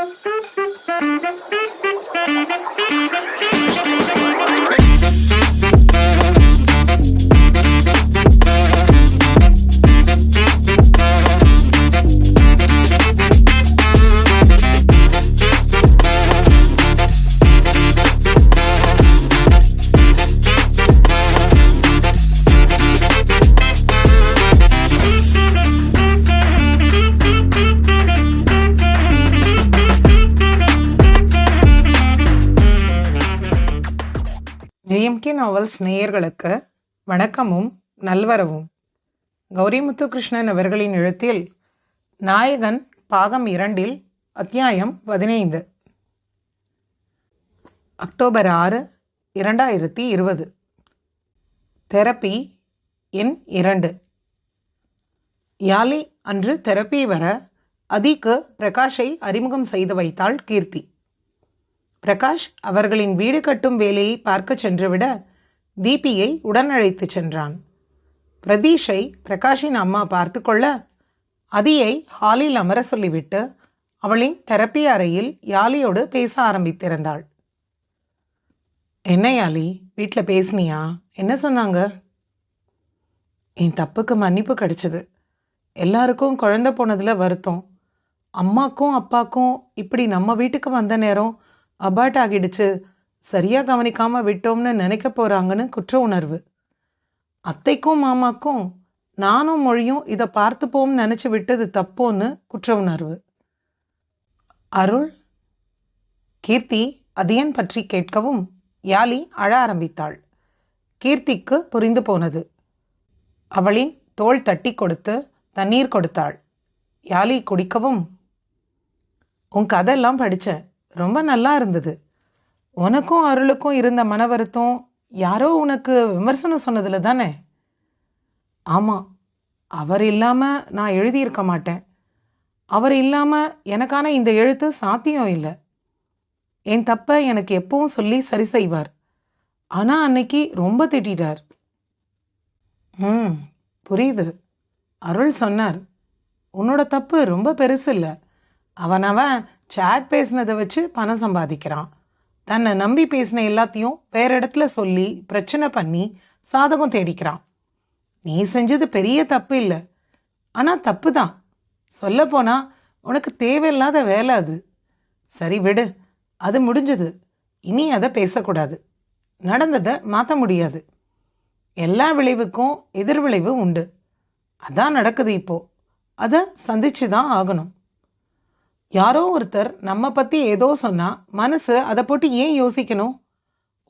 Thank you. கல்கி novels நேயர்களுக்கு வணக்கமும் நல்வரவும். கௌரி முத்துகிருஷ்ணன் அவர்களின் எழுத்தில் நாயகன் பாகம் இரண்டில் அத்தியாயம் பதினைந்து. அக்டோபர் ஆறு இரண்டாயிரத்தி இருபது. தெரப்பி எண் இரண்டு. யாலி அன்று தெரப்பி வர அதிக்கு பிரகாஷை அறிமுகம் செய்து வைத்தாள் கீர்த்தி. பிரகாஷ் அவர்களின் வீடு கட்டும் வேலையை பார்க்க சென்றுவிட தீபியை உடன் சென்றான். பிரதீஷை பிரகாஷின் அம்மா பார்த்து கொள்ள அதியை ஹாலில் அமர சொல்லிவிட்டு அவளின் தெரப்பி அறையில் யாலியோடு பேச ஆரம்பித்திருந்தாள். என்ன யாலி வீட்டில் பேசுனியா? என்ன சொன்னாங்க? என் தப்புக்கு மன்னிப்பு கிடைச்சது. எல்லாருக்கும் குழந்தை போனதில் வருத்தம். அம்மாக்கும் அப்பாக்கும் இப்படி நம்ம வீட்டுக்கு வந்த நேரம் அபார்ட் ஆகிடுச்சு. சரியாக கவனிக்காமல் விட்டோம்னு நினைக்க போகிறாங்கன்னு குற்ற உணர்வு. அத்தைக்கும் மாமாக்கும் நானும் மொழியும் இதை பார்த்துப்போம்னு நினச்சி விட்டது தப்போன்னு குற்ற உணர்வு. அருள் கீர்த்தி அதியன் பற்றி கேட்கவும் யாலி அழ ஆரம்பித்தாள். கீர்த்திக்கு புரிந்து போனது. அவளின் தோள் தட்டி கொடுத்து தண்ணீர் கொடுத்தாள். யாலி குடிக்கவும் உன் கதையெல்லாம் படித்தேன் ரொம்ப நல்லா இருந்தது. உனக்கும் அருளுக்கும் இருந்த மன வருத்தம் யாரோ உனக்கு விமர்சனம் சொன்னதில் தானே? ஆமாம் அவர் இல்லாமல் நான் எழுதியிருக்க மாட்டேன். அவர் இல்லாமல் எனக்கான இந்த எழுத்து சாத்தியம் இல்லை. என் தப்பை எனக்கு எப்பவும் சொல்லி சரி செய்வார். ஆனால் அன்னைக்கு ரொம்ப திட்டிட்டார். ம் புரியுது. அருள் சொன்னார். உன்னோட தப்பு ரொம்ப பெருசு இல்லை. அவனவன் சேட் பேசினதை வச்சு பணம் சம்பாதிக்கிறான். தன்னை நம்பி பேசின எல்லாத்தையும் வேற இடத்துல சொல்லி பிரச்சனை பண்ணி சாதகம் தேடிக்கிறான். நீ செஞ்சது பெரிய தப்பு இல்லை. ஆனால் தப்பு தான் சொல்லப்போனால் உனக்கு தேவையில்லாத வேலை அது. சரி விடு. அது முடிஞ்சது. இனி அதை பேசக்கூடாது. நடந்ததை மாற்ற முடியாது. எல்லா விளைவுக்கும் எதிர்விளைவு உண்டு. அதான் நடக்குது இப்போ. அதை சந்திச்சு தான் ஆகணும். யாரோ ஒருத்தர் நம்ம பற்றி ஏதோ சொன்னால் மனசு அதை போட்டு ஏன் யோசிக்கணும்?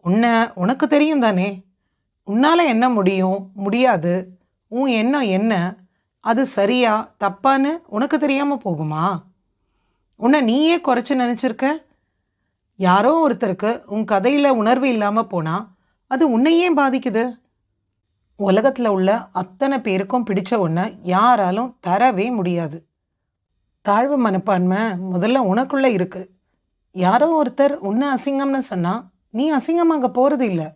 உன்னை உனக்கு தெரியும் தானே. உன்னால் என்ன முடியும்? முடியாது. உன் எண்ணம் என்ன? அது சரியா தப்பான்னு உனக்கு தெரியாமல் போகுமா? உன்னை நீயே குறைச்சி நினச்சிருக்க? யாரோ ஒருத்தருக்கு உன் கதையில் உணர்வு இல்லாமல் போனால் அது உன்னையே பாதிக்குது? உலகத்தில் உள்ள அத்தனை பேருக்கும் பிடிச்ச ஒன்றை யாராலும் தரவே முடியாது. தாழ்வு மனப்பான்மை முதல்ல உனக்குள்ளே இருக்கு. யாரோ ஒருத்தர் உன்னை அசிங்கம்னு சொன்னால் நீ அசிங்கமாக போகிறது இல்லை.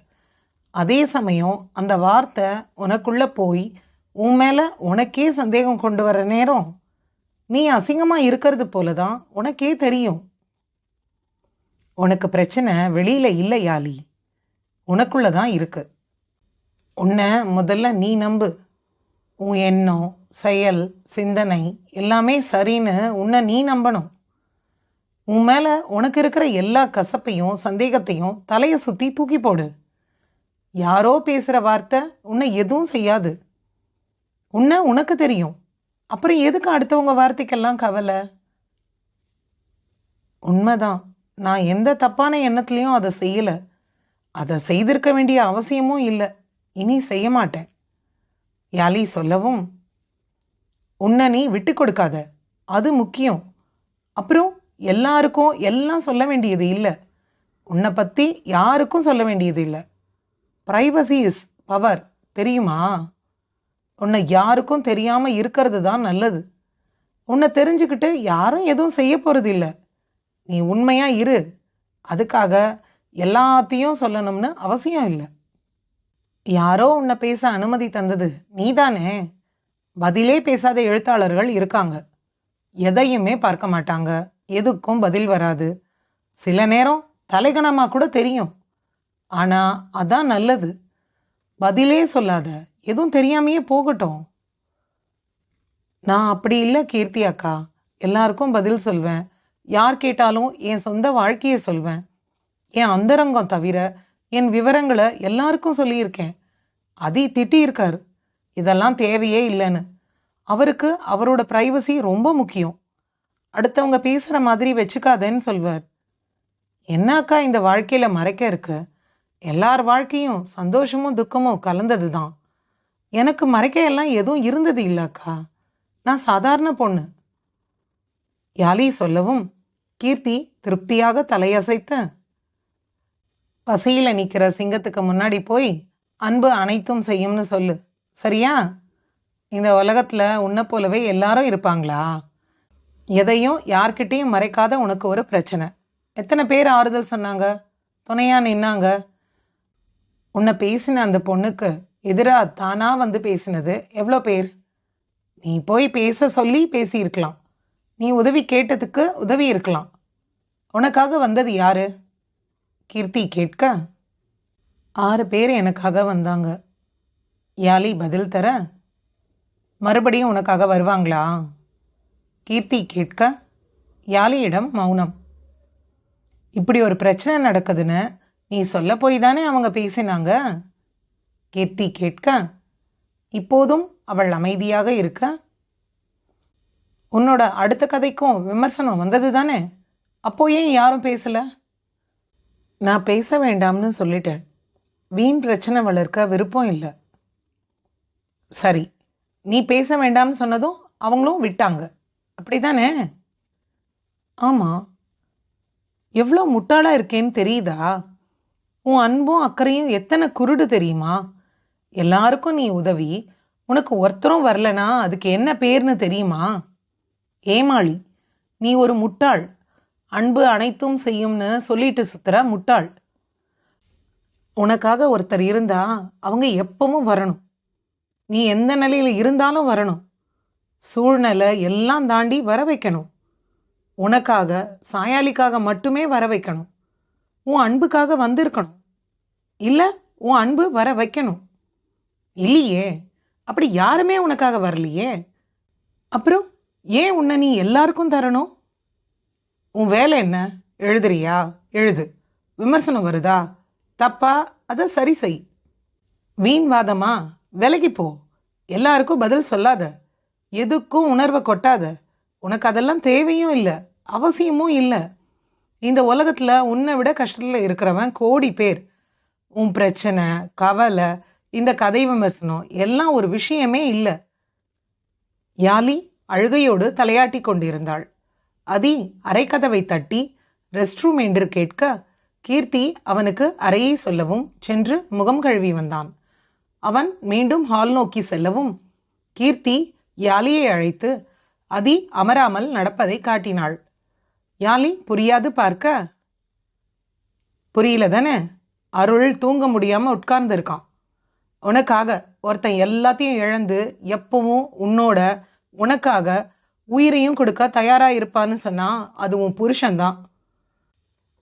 அதே சமயம் அந்த வார்த்தை உனக்குள்ளே போய் உன் மேலே உனக்கே சந்தேகம் கொண்டு வர நேரம் நீ அசிங்கமாக இருக்கிறது போல தான் உனக்கே தெரியும். உனக்கு பிரச்சனை வெளியில் இல்லை யாலி. உனக்குள்ளே தான் இருக்குது உன்னை முதல்ல நீ நம்பு. உன் எண்ணம் செயல் சிந்தனை எல்லாமே சரின்னு உன்னை நீ நம்பணும். உன் மேலே உனக்கு இருக்கிற எல்லா கசப்பையும் சந்தேகத்தையும் தலையை சுற்றி தூக்கி போடு. யாரோ பேசுகிற வார்த்தை உன்னை எதுவும் செய்யாது. உன்னை உனக்கு தெரியும். அப்புறம் எதுக்கு அடுத்தவங்க வார்த்தைக்கெல்லாம் கவலை? உண்மைதான். நான் எந்த தப்பான எண்ணத்துலேயும் அதை செய்யலை. அதை செய்திருக்க வேண்டிய அவசியமும் இல்லை. இனி செய்ய மாட்டேன். யாலி சொல்லவும் உன்னை நீ விட்டு கொடுக்காத. அது முக்கியம். அப்புறம் எல்லாருக்கும் எல்லாம் சொல்ல வேண்டியது இல்லை. உன்னை பற்றி யாருக்கும் சொல்ல வேண்டியது இல்லை. ப்ரைவசி இஸ் பவர் தெரியுமா? உன்னை யாருக்கும் தெரியாமல் இருக்கிறது தான் நல்லது. உன்னை தெரிஞ்சுக்கிட்டு யாரும் எதுவும் செய்ய போகிறது இல்லை. நீ உண்மையாக இரு. அதுக்காக எல்லாத்தையும் சொல்லணும்னு அவசியம் இல்லை. யாரோ உன்னை பேச அனுமதி தந்தது. நீதானே? பதிலே பேசாத எழுத்தாளர்கள் இருக்காங்க. எதையுமே பார்க்க மாட்டாங்க. எதுக்கும் பதில் வராது. சில நேரம் தலைகணமாக கூட தெரியும். ஆனால் அதான் நல்லது. பதிலே சொல்லாத. எதுவும் தெரியாமையே போகட்டும். நான் அப்படி இல்லை கீர்த்தி அக்கா. எல்லாருக்கும் பதில் சொல்வேன். யார் கேட்டாலும் என் சொந்த வாழ்க்கையை சொல்வேன். என் அந்தரங்கம் தவிர என் விவரங்களை எல்லாருக்கும் சொல்லியிருக்கேன். அதி திட்டியிருக்காரு. இதெல்லாம் தேவையே இல்லைன்னு. அவருக்கு அவரோட ப்ரைவசி ரொம்ப முக்கியம். அடுத்தவங்க பேசுகிற மாதிரி வச்சுக்காதேன்னு சொல்வார். என்னக்கா இந்த வாழ்க்கையில் மறைக்க இருக்கு? எல்லார் வாழ்க்கையும் சந்தோஷமும் துக்கமும் கலந்தது தான் எனக்கு மறைக்க எல்லாம் எதுவும் இருந்தது இல்லை அக்கா நான் சாதாரண பொண்ணு. யாலி சொல்லவும் கீர்த்தி திருப்தியாக தலையசைத்த. பசியில் நிற்கிற சிங்கத்துக்கு முன்னாடி போய் அன்பு அனைத்தும் செய்யும்னு சொல்லு. சரியா? இந்த உலகத்தில் உன்னை போலவே எல்லாரும் இருப்பாங்களா? எதையும் யார்கிட்டயும் மறைக்காத உனக்கு ஒரு பிரச்சனை. எத்தனை பேர் ஆறுதல் சொன்னாங்க? துணையா நின்னாங்க? உன்னை பேசின அந்த பொண்ணுக்கு எதிராக தானா வந்து பேசினது எவ்வளோ பேர்? நீ போய் பேச சொல்லி பேசியிருக்கலாம். நீ உதவி கேட்டதுக்கு உதவி இருக்கலாம். உனக்காக வந்தது யாரு? கீர்த்தி கேட்க. ஆறு பேர் எனக்காக வந்தாங்க. யாலி பதில் தர மறுபடியும் உனக்காக வருவாங்களா? கீர்த்தி கேட்க யாலியிடம் மௌனம். இப்படி ஒரு பிரச்சனை நடக்குதுன்னு நீ சொல்ல போய் தானே அவங்க பேசினாங்க? கீர்த்தி கேட்க இப்போதும் அவள் அமைதியாக இருக்க உன்னோட அடுத்த கதைக்கும் விமர்சனம் வந்தது தானே? அப்போ ஏன் யாரும் பேசல? நான் பேச வேண்டாம்னு சொல்லிட்டேன். வீண் பிரச்சனை வளர்க்க விருப்பம் இல்லை. சரி நீ பேச வேண்டாம்னு சொன்னதும் அவங்களும் விட்டாங்க. அப்படி தானே ஆமாம் எவ்வளோ முட்டாளாக இருக்கேன்னு தெரியுதா? உன் அன்பும் அக்கறையும் எத்தனை குருடு தெரியுமா? எல்லாருக்கும் நீ உதவி. உனக்கு ஒருத்தரும் வரலனா அதுக்கு என்ன பேர்னு தெரியுமா? ஏமாளி நீ ஒரு முட்டாள். அன்பு அனைத்தும் செய்யும்னு சொல்லிட்டு சுத்துற முட்டாள். உனக்காக ஒருத்தர் இருந்தா அவங்க எப்பவும் வரணும். நீ எந்த நிலையில் இருந்தாலும் வரணும். சூழ்நிலை எல்லாம் தாண்டி வர வைக்கணும். உனக்காக சாயாலிக்காக மட்டுமே வர வைக்கணும். உன் அன்புக்காக வந்திருக்கணும். இல்லை உன் அன்பு வர வைக்கணும். இல்லையே அப்படி யாருமே உனக்காக வரலையே? அப்புறம் ஏன் உன்னை நீ எல்லாருக்கும் தரணும்? உன் வேலை என்ன? எழுதுறியா? எழுது. விமர்சனம் வருதா? தப்பா? அதை சரி செய். வீண் வாதமா? விலகி போ. எல்லாருக்கும் பதில் சொல்லாத. எதுக்கும் உணர்வை கொட்டாத. உனக்கு அதெல்லாம் தேவையும் இல்லை. அவசியமும் இல்லை. இந்த உலகத்தில் உன்னை விட கஷ்டத்தில் இருக்கிறவன் கோடி பேர். உன் பிரச்சனை கவலை இந்த கதை விமர்சனம் எல்லாம் ஒரு விஷயமே இல்லை. யாலி அழுகையோடு தலையாட்டி கொண்டிருந்தாள். அதி அரைக்கதவை தட்டி ரெஸ்ட் ரூம் என்று கேட்க கீர்த்தி அவனுக்கு அறையை சொல்லவும் சென்று முகம் கழுவி வந்தான். அவன் மீண்டும் ஹால் நோக்கி செல்லவும் கீர்த்தி யாலியை அழைத்து அதி அமராமல் நடப்பதை காட்டினாள். யாலி புரியாது பார்க்க? புரியல தானே? அருள் தூங்க முடியாம உட்கார்ந்துருக்கான். உனக்காக ஒருத்தன் எல்லாத்தையும் இழந்து எப்பவும் உன்னோட உனக்காக உயிரையும் கொடுக்க தயாரா இருப்பான்னு சொன்னா அது உன் புருஷன்தான்.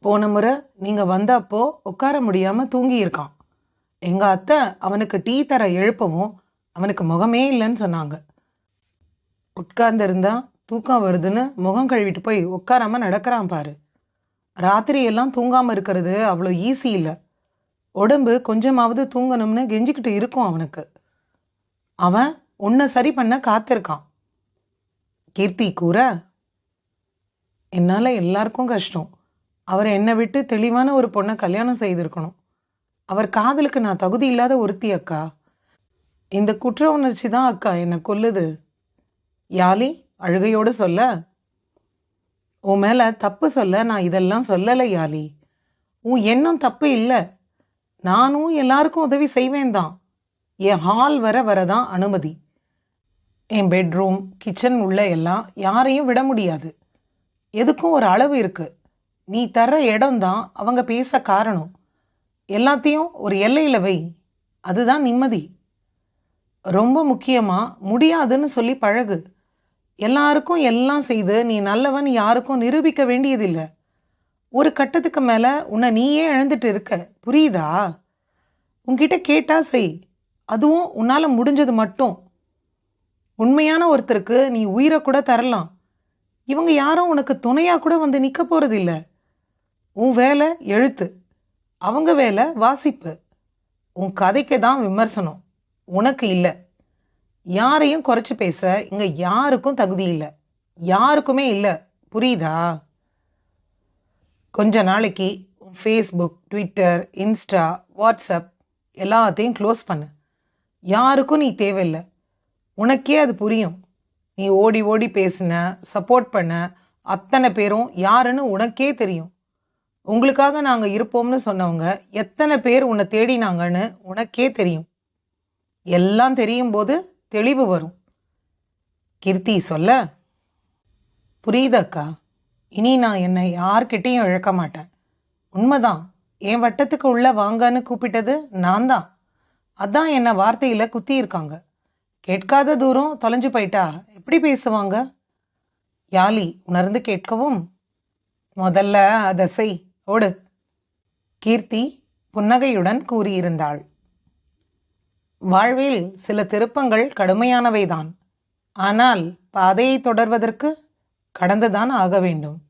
போன முறை நீங்க வந்தப்போ உட்கார முடியாம தூங்கியிருக்கான். எங்கள் எங்க அத்தை அவனுக்கு டீ தர எழுப்பவும் அவனுக்கு முகமே இல்லைன்னு சொன்னாங்க. உட்கார்ந்திருந்தா தூக்கம் வருதுன்னு முகம் கழுவிட்டு போய் உட்காராம நடக்கிறான் பாரு. ராத்திரி எல்லாம் தூங்காம இருக்கிறது அவ்வளோ ஈஸி இல்லை. உடம்பு கொஞ்சமாவது தூங்கணும்னு கெஞ்சிக்கிட்டு இருக்கும் அவனுக்கு. அவன் உன்னை சரி பண்ண காத்திருக்கான். கீர்த்தி கூற என்னால் எல்லாருக்கும் கஷ்டம். அவர் என்னை விட்டு தெளிவான ஒரு பொண்ணை கல்யாணம் செய்திருக்கணும். அவர் காதலுக்கு நான் தகுதி இல்லாத ஒருத்தி அக்கா. இந்த குற்ற உணர்ச்சி தான் அக்கா என்னை கொல்லுது. யாலி அழுகையோடு சொல்ல உன் மேலே தப்பு சொல்ல நான் இதெல்லாம் சொல்லலை யாலி உன் எண்ணம் தப்பு இல்லை. நானும் எல்லாருக்கும் உதவி செய்வேன் தான். என் ஹால் வர வரதான் அனுமதி. என் பெட்ரூம் கிச்சன் உள்ள எல்லாம் யாரையும் விட முடியாது. எதுக்கும் ஒரு அளவு இருக்கு. நீ தர்ற இடம் தான் அவங்க பேச காரணம். எல்லாத்தையும் ஒரு எல்லையில் வை. அதுதான் நிம்மதி. ரொம்ப முக்கியமாக முடியாதுன்னு சொல்லி பழகு. எல்லாருக்கும் எல்லாம் செய்து நீ நல்லவன் யாருக்கும் நிரூபிக்க வேண்டியதில்லை. ஒரு கட்டத்துக்கு மேலே உன்னை நீயே இழந்துட்டு இருக்க. புரியுதா? உன்கிட்ட கேட்டால் செய். அதுவும் உன்னால் முடிஞ்சது மட்டும். உண்மையான ஒருத்தருக்கு நீ உயிரை கூட தரலாம். இவங்க யாரும் உனக்கு துணையாக கூட வந்து நிற்க போகிறதில்ல உன் வேலை எழுத்து. அவங்க வேலை வாசிப்பு. உன் கதைக்கு தான் விமர்சனம். உனக்கு இல்லை. யாரையும் குறைச்சி பேச இங்கே யாருக்கும் தகுதி இல்லை. யாருக்குமே இல்லை. புரியுதா? கொஞ்ச நாளைக்கு உன் ஃபேஸ்புக் ட்விட்டர் இன்ஸ்டா வாட்ஸ்அப் எல்லாத்தையும் க்ளோஸ் பண்ணு. யாருக்கும் நீ தேவையில்லை. உனக்கே அது புரியும். நீ ஓடி ஓடி பேசின சப்போர்ட் பண்ண அத்தனை பேரும் யாருன்னு உனக்கே தெரியும். உங்களுக்காக நாங்கள் இருப்போம்னு சொன்னவங்க எத்தனை பேர் உன்னை தேடினாங்கன்னு உனக்கே தெரியும். எல்லாம் தெரியும் போது தெளிவு வரும். கீர்த்தி சொல்ல. புரியுதக்கா இனி நான் என்னை யார்கிட்டேயும் இழக்க மாட்டேன். உண்மைதான். என் வட்டத்துக்கு உள்ள வாங்கன்னு கூப்பிட்டது நான் தான். அதான் என்னை வார்த்தையில் குத்தி இருக்காங்க. கேட்காத தூரம் தொலைஞ்சு போயிட்டா எப்படி பேசுவாங்க? யாலி உணர்ந்து கேட்கவும் முதல்ல அதை செய். ஓடு. கீர்த்தி புன்னகையுடன் கூறியிருந்தாள். வாழ்வில் சில திருப்பங்கள் கடுமையானவைதான். ஆனால் பாதையை தொடர்வதற்கு கடந்துதான் ஆக வேண்டும்.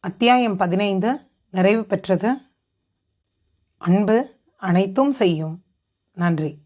அத்தியாயம் பதினைந்து நிறைவு பெற்றது. அன்பு அனைத்தும் செய்யும். நன்றி.